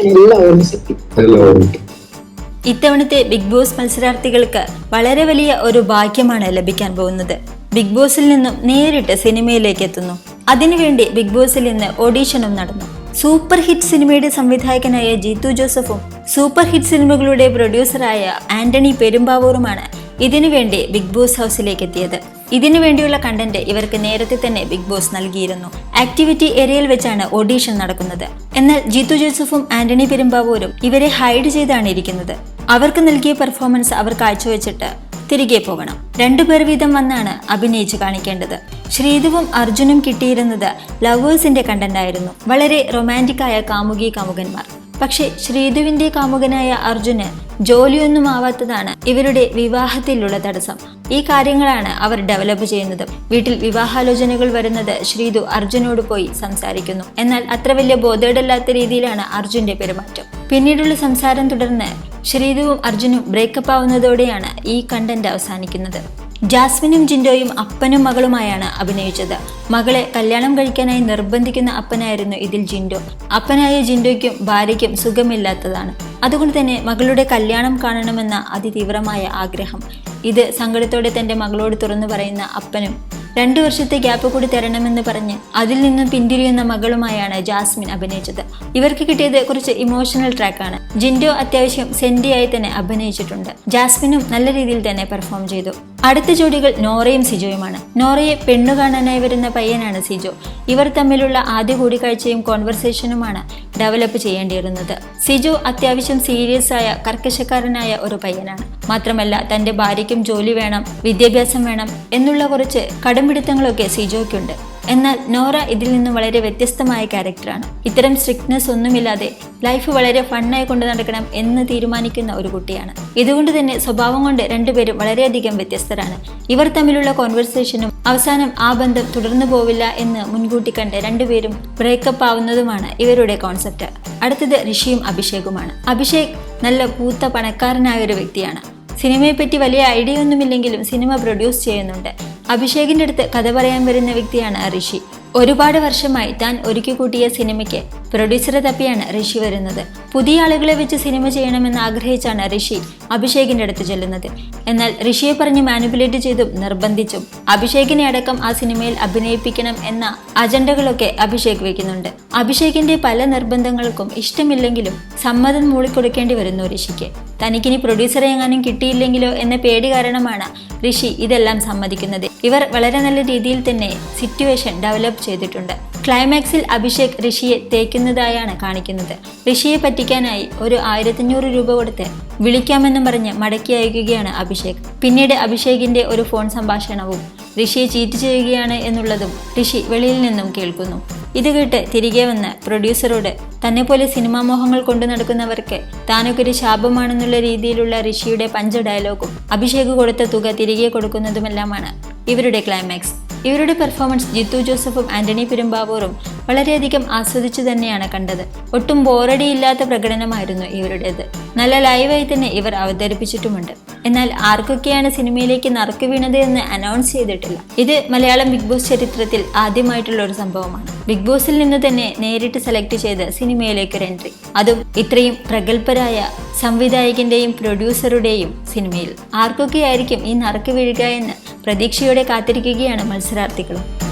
എല്ലാം ഓർമ്മിച്ചിട്ടുണ്ട് എല്ലാം ഇത്തവണത്തെ ബിഗ് ബോസ് മത്സരാർത്ഥികൾക്ക് വളരെ വലിയ ഒരു ഭാഗ്യമാണ് ലഭിക്കാൻ പോകുന്നത്. ബിഗ് ബോസിൽ നിന്നും നേരിട്ട് സിനിമയിലേക്ക് എത്തുന്നു. അതിനുവേണ്ടി ബിഗ് ബോസിൽ നിന്ന് ഓഡീഷനും നടന്നു. സൂപ്പർ ഹിറ്റ് സിനിമയുടെ സംവിധായകനായ ജീത്തു ജോസഫും സൂപ്പർ ഹിറ്റ് സിനിമകളുടെ പ്രൊഡ്യൂസറായ ആന്റണി പെരുമ്പാവൂറുമാണ് ഇതിനുവേണ്ടി ബിഗ് ബോസ് ഹൗസിലേക്ക് എത്തിയത്. ഇതിനു വേണ്ടിയുള്ള കണ്ടന്റ് ഇവർക്ക് നേരത്തെ തന്നെ ബിഗ് ബോസ് നൽകിയിരുന്നു. ആക്ടിവിറ്റി ഏരിയയിൽ വെച്ചാണ് ഓഡീഷൻ നടക്കുന്നത്. എന്നാൽ ജിത്തു ജോസഫും ആന്റണി പെരുമ്പാവൂരും ഇവരെ ഹൈഡ് ചെയ്താണ് ഇരിക്കുന്നത്. അവർക്ക് നൽകിയ പെർഫോമൻസ് അവർ കാഴ്ചവെച്ചിട്ട് തിരികെ പോകണം. രണ്ടുപേർ വീതം വന്നാണ് അഭിനയിച്ച് കാണിക്കേണ്ടത്. ശ്രീധുവും അർജുനും കിട്ടിയിരുന്നത് ലവേഴ്സിന്റെ കണ്ടന്റായിരുന്നു വളരെ റൊമാന്റിക്കായ കാമുകി കാമുകന്മാർ. പക്ഷേ ശ്രീധുവിന്റെ കാമുകനായ അർജുന് ജോലിയൊന്നും ആവാത്തതാണ് ഇവരുടെ വിവാഹത്തിലുള്ള തടസ്സം. ഈ കാര്യങ്ങളാണ് അവർ ഡെവലപ്പ് ചെയ്യുന്നത്. വീട്ടിൽ വിവാഹാലോചനകൾ വരുന്നത് ശ്രീധു അർജുനോട് പോയി സംസാരിക്കുന്നു. എന്നാൽ അത്ര വലിയ ബോധേടല്ലാത്ത രീതിയിലാണ് അർജുന്റെ പെരുമാറ്റം. പിന്നീടുള്ള സംസാരം തുടർന്ന് ശ്രീധുവും അർജുനും ബ്രേക്കപ്പ് ആവുന്നതോടെയാണ് ഈ കണ്ടന്റ് അവസാനിക്കുന്നത്. ജാസ്മിനും ജിൻഡോയും അപ്പനും മകളുമായാണ് അഭിനയിച്ചത്. മകളെ കല്യാണം കഴിക്കാനായി നിർബന്ധിക്കുന്ന അപ്പനായിരുന്നു ഇതിൽ ജിൻഡോ. അപ്പനായ ജിൻഡോയ്ക്കും ഭാര്യയ്ക്കും സുഖമില്ലാത്തതാണ്. അതുകൊണ്ട് തന്നെ മകളുടെ കല്യാണം കാണണമെന്ന അതിതീവ്രമായ ആഗ്രഹം. ഇത് സങ്കടത്തോടെ തന്റെ മകളോട് തുറന്നു പറയുന്ന അപ്പനും രണ്ടു വർഷത്തെ ഗ്യാപ്പ് കൂടി തരണമെന്ന് പറഞ്ഞ് അതിൽ നിന്നും പിന്തിരിയുന്ന മകളുമായാണ് ജാസ്മിൻ അഭിനയിച്ചത്. ഇവർക്ക് കിട്ടിയത് കുറച്ച് ഇമോഷണൽ ട്രാക്കാണ് ജിൻഡോ അത്യാവശ്യം സെന്റിയായി തന്നെ അഭിനയിച്ചിട്ടുണ്ട്. ജാസ്മിനും നല്ല രീതിയിൽ തന്നെ പെർഫോം ചെയ്തു. അടുത്ത ജോഡികൾ നോറയും സിജോയുമാണ്. നോറയെ പെണ്ണു കാണാനായി വരുന്ന പയ്യനാണ് സിജോ. ഇവർ തമ്മിലുള്ള ആദ്യ കൂടിക്കാഴ്ചയും കോൺവെർസേഷനുമാണ് ഡെവലപ്പ് ചെയ്യേണ്ടിയിരുന്നത്. സിജോ അത്യാവശ്യം സീരിയസ് ആയ കർക്കശക്കാരനായ ഒരു പയ്യനാണ്. മാത്രമല്ല തന്റെ ഭാര്യയ്ക്കും ജോലി വേണം വിദ്യാഭ്യാസം വേണം എന്നുള്ള കുറച്ച് കടുംപിടുത്തങ്ങളൊക്കെ സിജോയ്ക്കുണ്ട്. എന്നാൽ നോറ ഇതിൽ നിന്നും വളരെ വ്യത്യസ്തമായ ക്യാരക്ടറാണ്. ഇത്തരം സ്ട്രിക്ട്നെസ് ഒന്നുമില്ലാതെ ലൈഫ് വളരെ ഫണ്ണായി കൊണ്ട് നടക്കണം എന്ന് തീരുമാനിക്കുന്ന ഒരു കുട്ടിയാണ്. ഇതുകൊണ്ട് തന്നെ സ്വഭാവം കൊണ്ട് രണ്ടുപേരും വളരെയധികം വ്യത്യസ്തരാണ്. ഇവർ തമ്മിലുള്ള കോൺവെർസേഷനും അവസാനം ആ ബന്ധം തുടർന്നു പോവില്ല എന്ന് മുൻകൂട്ടി കണ്ട് രണ്ടുപേരും ബ്രേക്കപ്പ് ആവുന്നതുമാണ് ഇവരുടെ കോൺസെപ്റ്റ്. അടുത്തത് ഋഷിയും അഭിഷേകുമാണ്. അഭിഷേക് നല്ല പൂത്ത പണക്കാരനായ ഒരു വ്യക്തിയാണ്. സിനിമയെപ്പറ്റി വലിയ ഐഡിയ ഒന്നുമില്ലെങ്കിലും സിനിമ പ്രൊഡ്യൂസ് ചെയ്യുന്നുണ്ട്. അഭിഷേകിന്റെ അടുത്ത് കഥ പറയാൻ വരുന്ന വ്യക്തിയാണ് ഋഷി. ഒരുപാട് വർഷമായി താൻ ഒരുക്കി കൂട്ടിയ സിനിമയ്ക്ക് പ്രൊഡ്യൂസറെ തപ്പിയാണ് ഋഷി വരുന്നത്. പുതിയ ആളുകളെ വെച്ച് സിനിമ ചെയ്യണമെന്ന് ആഗ്രഹിച്ചാണ് ഋഷി അഭിഷേകിന്റെ അടുത്ത് ചെല്ലുന്നത്. എന്നാൽ ഋഷിയെ പറഞ്ഞ് മാനിപ്പുലേറ്റ് ചെയ്തും നിർബന്ധിച്ചും അഭിഷേകിനെ അടക്കം ആ സിനിമയിൽ അഭിനയിപ്പിക്കണം എന്ന അജണ്ടകളൊക്കെ അഭിഷേക് വയ്ക്കുന്നുണ്ട്. അഭിഷേകിന്റെ പല നിർബന്ധങ്ങൾക്കും ഇഷ്ടമില്ലെങ്കിലും സമ്മതം മൂളിക്കൊടുക്കേണ്ടി വരുന്നു ഋഷിക്ക്. തനിക്കിനി പ്രൊഡ്യൂസറെ എങ്ങാനും കിട്ടിയില്ലെങ്കിലോ എന്ന പേടി കാരണമാണ് ഋഷി ഇതെല്ലാം സമ്മതിക്കുന്നത്. ഇവർ വളരെ നല്ല രീതിയിൽ തന്നെ സിറ്റുവേഷൻ ഡെവലപ്പ് ചെയ്തിട്ടുണ്ട്. ക്ലൈമാക്സിൽ അഭിഷേക് ഋഷിയെ തേക്കുന്നതായാണ് കാണിക്കുന്നത്. ഋഷിയെ പറ്റിക്കാനായി ഒരു ആയിരത്തഞ്ഞൂറ് രൂപ കൊടുത്ത് വിളിക്കാമെന്നും പറഞ്ഞ് മടക്കി അയക്കുകയാണ് അഭിഷേക്. പിന്നീട് അഭിഷേകിന്റെ ഒരു ഫോൺ സംഭാഷണവും ഋഷിയെ ചീറ്റ് ചെയ്യുകയാണ് എന്നുള്ളതും ഋഷി വെളിയിൽ നിന്നും കേൾക്കുന്നു. ഇത് കേട്ട് തിരികെ വന്ന് പ്രൊഡ്യൂസറോട് തന്നെ പോലെ സിനിമാ മോഹങ്ങൾ കൊണ്ടു നടക്കുന്നവർക്ക് താനൊക്കെ ഒരു ശാപമാണെന്നുള്ള രീതിയിലുള്ള ഋഷിയുടെ പഞ്ച ഡയലോഗും അഭിഷേക് കൊടുത്ത തുക തിരികെ കൊടുക്കുന്നതുമെല്ലാമാണ് ഇവരുടെ ക്ലൈമാക്സ് ഇവരുടെ പെർഫോമൻസ് ജിത്തു ജോസഫും ആന്റണി പെരുമ്പാവൂറും വളരെയധികം ആസ്വദിച്ചു തന്നെയാണ് കണ്ടത്. ഒട്ടും ബോറടിയില്ലാത്ത പ്രകടനമായിരുന്നു ഇവരുടേത്. നല്ല ലൈവായി തന്നെ ഇവർ അവതരിപ്പിച്ചിട്ടുമുണ്ട്. എന്നാൽ ആർക്കൊക്കെയാണ് സിനിമയിലേക്ക് നറുക്ക് വീണത് എന്ന് അനൗൺസ് ചെയ്തിട്ടില്ല. ഇത് മലയാളം ബിഗ് ബോസ് ചരിത്രത്തിൽ ആദ്യമായിട്ടുള്ള ഒരു സംഭവമാണ്. ബിഗ് ബോസിൽ നിന്ന് തന്നെ നേരിട്ട് സെലക്ട് ചെയ്ത് സിനിമയിലേക്ക് ഒരു എൻട്രി. അതും ഇത്രയും പ്രഗത്ഭരായ സംവിധായകന്റെയും പ്രൊഡ്യൂസറുടെയും സിനിമയിൽ. ആർക്കൊക്കെയായിരിക്കും ഈ നറുക്ക് വീഴുക എന്ന് പ്രതീക്ഷയോടെ കാത്തിരിക്കുകയാണ് മത്സരാർത്ഥികളും.